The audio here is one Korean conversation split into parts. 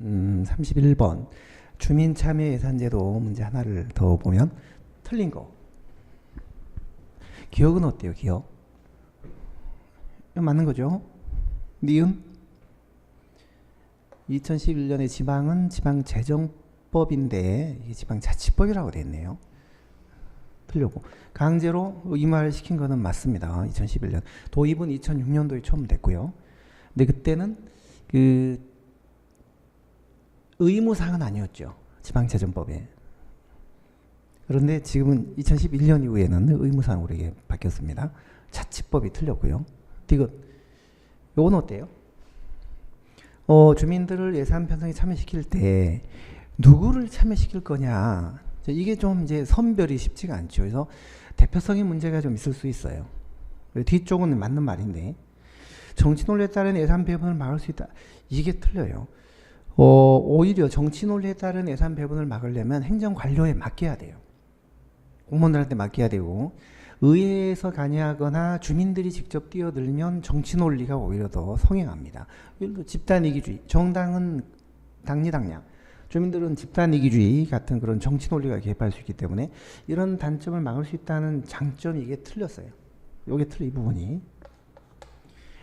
음, 31번 주민 참여 예산제도 문제 하나를 더 보면 틀린 거. 기억은 어때요? 기억? 맞는 거죠? 니은? 2011년에 지방은 지방재정법인데 지방자치법이라고 돼 있네요. 틀렸고 강제로 의무화를 시킨 거는 맞습니다. 2011년 도입은 2006년도에 처음 됐고요. 근데 그때는 그 의무사항은 아니었죠. 지방재정법에. 그런데 지금은 2011년 이후에는 의무사항으로 이게 바뀌었습니다. 자치법이 틀렸고요. 디귿. 요건 어때요? 어, 주민들을 예산 편성에 참여시킬 때 누구를 참여시킬 거냐. 이게 좀 이제 선별이 쉽지가 않죠. 그래서 대표성의 문제가 좀 있을 수 있어요. 뒤쪽은 맞는 말인데 정치 논리에 따른 예산 배분을 막을 수 있다. 이게 틀려요. 어, 오히려 정치 논리에 따른 예산 배분을 막으려면 행정 관료에 맡겨야 돼요. 공무원들한테 맡겨야 되고 의회에서 관여하거나 주민들이 직접 뛰어들면 정치 논리가 오히려 더 성행합니다. 예를 들어 집단 이기주의, 정당은 당리당량, 주민들은 집단 이기주의 같은 그런 정치 논리가 개입할 수 있기 때문에 이런 단점을 막을 수 있다는 장점이 이게 틀렸어요. 요게 틀려 이 부분이.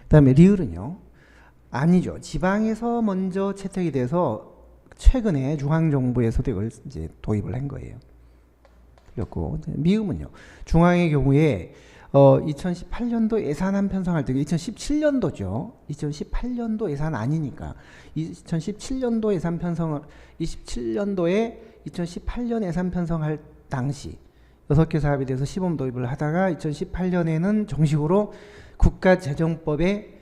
그 다음에 리을은요. 아니죠. 지방에서 먼저 채택이 돼서 최근에 중앙정부에서도 이걸 이제 도입을 한 거예요. 틀렸고 미음은요. 중앙의 경우에 어 2018년도 예산안 편성할 때 2017년도죠. 2018년도 예산 아니니까 2017년도 예산 편성을 27년도에 2018년 예산 편성할 당시 여섯 개 사업에 대해서 시범 도입을 하다가 2018년에는 정식으로 국가재정법에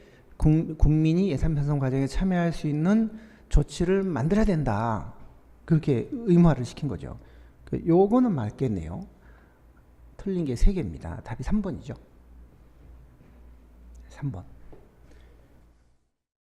국민이 예산 편성 과정에 참여할 수 있는 조치를 만들어야 된다. 그렇게 의무화를 시킨 거죠. 그 요거는 맞겠네요. 틀린 게세 개입니다. 답이 3번이죠. 3번.